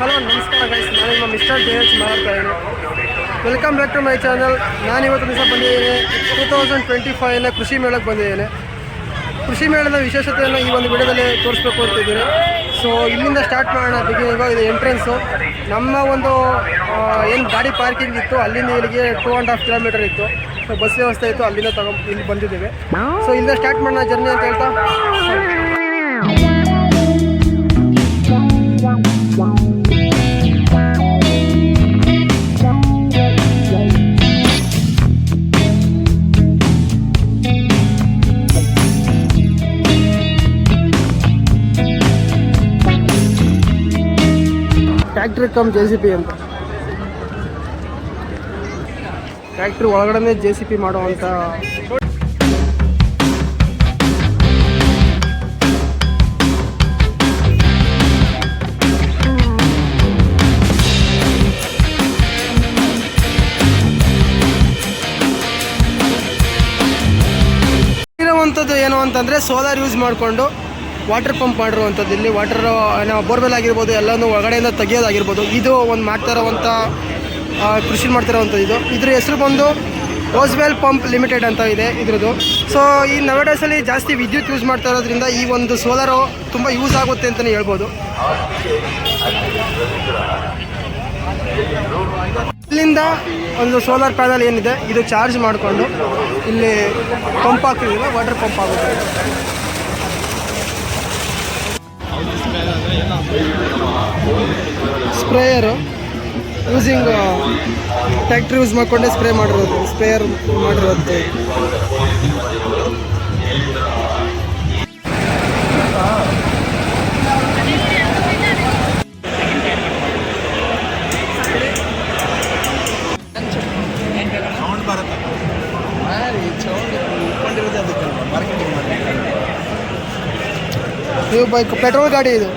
Hello, ನಮಸ್ಕಾರ guys ನಾನು ನಿಮ್ಮ ಮಿಸ್ಟರ್ ಎಚ್ ಮಾತಾಡ್ತಾ ಇದ್ದೀನಿ welcome back to my channel ನಾನು ಇವತ್ತು ದಿವಸ ಬಂದಿದ್ದೇನೆ. ಟೂ ತೌಸಂಡ್ ಟ್ವೆಂಟಿ ಫೈವ್ನ ಕೃಷಿ ಮೇಳಕ್ಕೆ ಬಂದಿದ್ದೇನೆ. ಕೃಷಿ ಮೇಳದ ವಿಶೇಷತೆಯನ್ನು ಈ ಒಂದು ವಿಡಿಯೋದಲ್ಲಿ ತೋರಿಸ್ಬೇಕು ಅಂತಿದ್ದೀನಿ. ಸೊ ಇಲ್ಲಿಂದ ಸ್ಟಾರ್ಟ್ ಮಾಡೋಣ. ಬಿಗಿನಿಂಗು ಇದು ಎಂಟ್ರೆನ್ಸು ನಮ್ಮ ಒಂದು ಏನು ಗಾಡಿ ಪಾರ್ಕಿಂಗ್ ಇತ್ತು, ಅಲ್ಲಿಂದ ಇಲ್ಲಿಗೆ ಟೂ ಆ್ಯಂಡ್ ಹಾಫ್ ಕಿಲೋಮೀಟರ್ ಇತ್ತು. ಸೊ ಬಸ್ ವ್ಯವಸ್ಥೆ ಇತ್ತು, ಅಲ್ಲಿಂದ ತಗೊಂಡು ಇಲ್ಲಿ ಬಂದಿದ್ದೇವೆ. ಸೊ ಇಲ್ಲಿಂದ ಸ್ಟಾರ್ಟ್ ಮಾಡೋಣ ಜರ್ನಿ ಅಂತ ಹೇಳ್ತಾ. Tractor cum J C P ಅಂತ. ಟ್ಯಾಕ್ಟ್ರಿ ಒಳಗಡೆ ಜೆ ಸಿ ಪಿ ಮಾಡುವಂಥ ಏನು ಅಂತಂದರೆ ಸೋಲಾರ್ ಯೂಸ್ ಮಾಡಿಕೊಂಡು ವಾಟರ್ ಪಂಪ್ ಮಾಡಿರುವಂಥದ್ದು ಇಲ್ಲಿ. ವಾಟರ್ ಬೋರ್ವೆಲ್ ಆಗಿರ್ಬೋದು, ಎಲ್ಲನೂ ಒಳಗಡೆಯಿಂದ ತೆಗೆಯೋದಾಗಿರ್ಬೋದು. ಇದು ಒಂದು ಮಾಡ್ತಾ ಇರೋವಂಥ ಕೃಷಿ ಮಾಡ್ತಾ ಇರೋವಂಥದ್ದು ಇದು. ಇದ್ರ ಹೆಸರು ಬಂದು ಓಸ್ವೆಲ್ ಪಂಪ್ ಲಿಮಿಟೆಡ್ ಅಂತ ಇದೆ ಇದ್ರದ್ದು. ಸೊ ಈ ನವಡೇಸಲ್ಲಿ ಜಾಸ್ತಿ ವಿದ್ಯುತ್ ಯೂಸ್ ಮಾಡ್ತಾ ಇರೋದ್ರಿಂದ ಈ ಒಂದು ಸೋಲಾರು ತುಂಬ ಯೂಸ್ ಆಗುತ್ತೆ ಅಂತಲೇ ಹೇಳ್ಬೋದು. ಇಲ್ಲಿಂದ ಒಂದು ಸೋಲಾರ್ ಪ್ಯಾನಲ್ ಏನಿದೆ, ಇದು ಚಾರ್ಜ್ ಮಾಡಿಕೊಂಡು ಇಲ್ಲಿ ಪಂಪ್ ಹಾಕ್ತಿದ್ದೀವಿ. ವಾಟರ್ ಪಂಪ್ ಆಗುತ್ತೆ. ಸ್ಪ್ರೇಯರು ಯೂಸಿಂಗ್ ಟ್ಯಾಕ್ಟ್ರಿ ಯೂಸ್ ಮಾಡಿಕೊಂಡೆ ಸ್ಪ್ರೇ ಮಾಡಿರೋದು ಸ್ಪ್ರೇಯರ್ ಮಾಡಿರೋದು. ನೀವು ಬೈಕ್ ಪೆಟ್ರೋಲ್ ಗಾಡಿ ಇದು?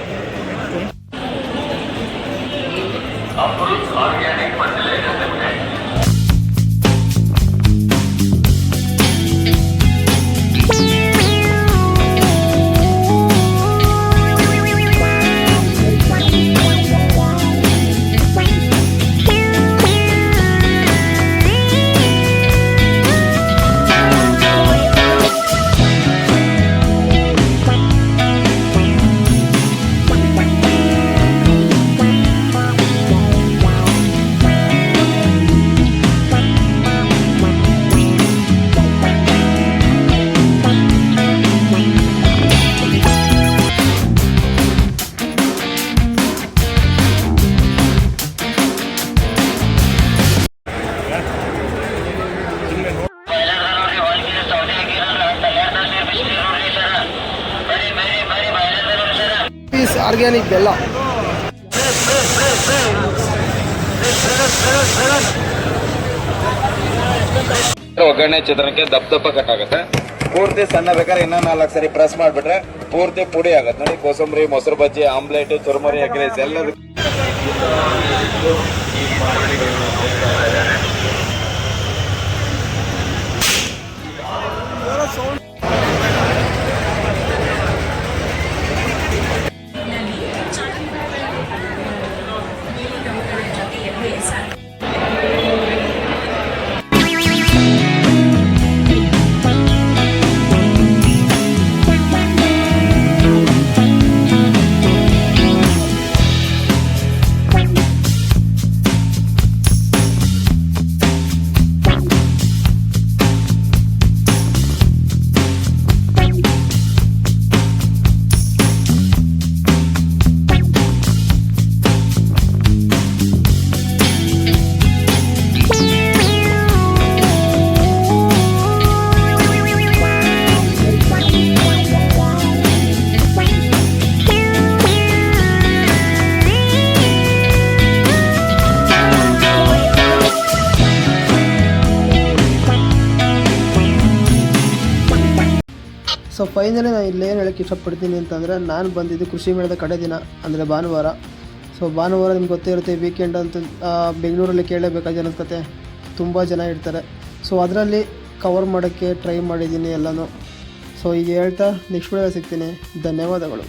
ಆರ್ಗ್ಯಾನಿಕ್ ಬೆಲ್ಲ. ಒಗ್ಗರಣೆ ಚಿತ್ರಣಕ್ಕೆ ದಪ್ಪ ದಪ್ಪ ಕಟ್ ಆಗುತ್ತೆ. ಪೂರ್ತಿ ಸಣ್ಣ ಬೇಕಾದ್ರೆ ಇನ್ನೂ ನಾಲ್ಕು ಸರಿ ಪ್ರೆಸ್ ಮಾಡಿಬಿಟ್ರೆ ಪೂರ್ತಿ ಪುಡಿ ಆಗುತ್ತೆ. ನೋಡಿ, ಕೋಸಂಬರಿ, ಮೊಸರು ಬಜ್ಜಿ ಆಮ್ಲೆಟ್ ಚುರುಮರಿ ಎಗ್ ರೈಸ್ ಎಲ್ಲದಕ್ಕೂ. ಸೊ ಫೈನಲಿ ನಾನು ಇಲ್ಲಿ ಏನು ಹೇಳಕ್ಕೆ ಇಷ್ಟಪಡ್ತೀನಿ ಅಂತಂದರೆ, ನಾನು ಬಂದಿದ್ದು ಕೃಷಿ ಮೇಳದ ಕಡೆ ದಿನ, ಅಂದರೆ ಭಾನುವಾರ. ಸೊ ಭಾನುವಾರ ನಿಮ್ಗೆ ಗೊತ್ತೇ ಇರುತ್ತೆ ವೀಕೆಂಡ್ ಅಂತ ಬೆಂಗಳೂರಲ್ಲಿ ಕೇಳಲೇಬೇಕಾದ ಜನದ ಕತೆ ತುಂಬ ಜನ ಇರ್ತಾರೆ. ಸೊ ಅದರಲ್ಲಿ ಕವರ್ ಮಾಡೋಕ್ಕೆ ಟ್ರೈ ಮಾಡಿದ್ದೀನಿ ಎಲ್ಲನೂ. ಸೊ ಈಗ ಹೇಳ್ತಾ ನೆಕ್ಸ್ಟ್ ವಿಡಿಯೋ ಸಿಗ್ತೀನಿ. ಧನ್ಯವಾದಗಳು.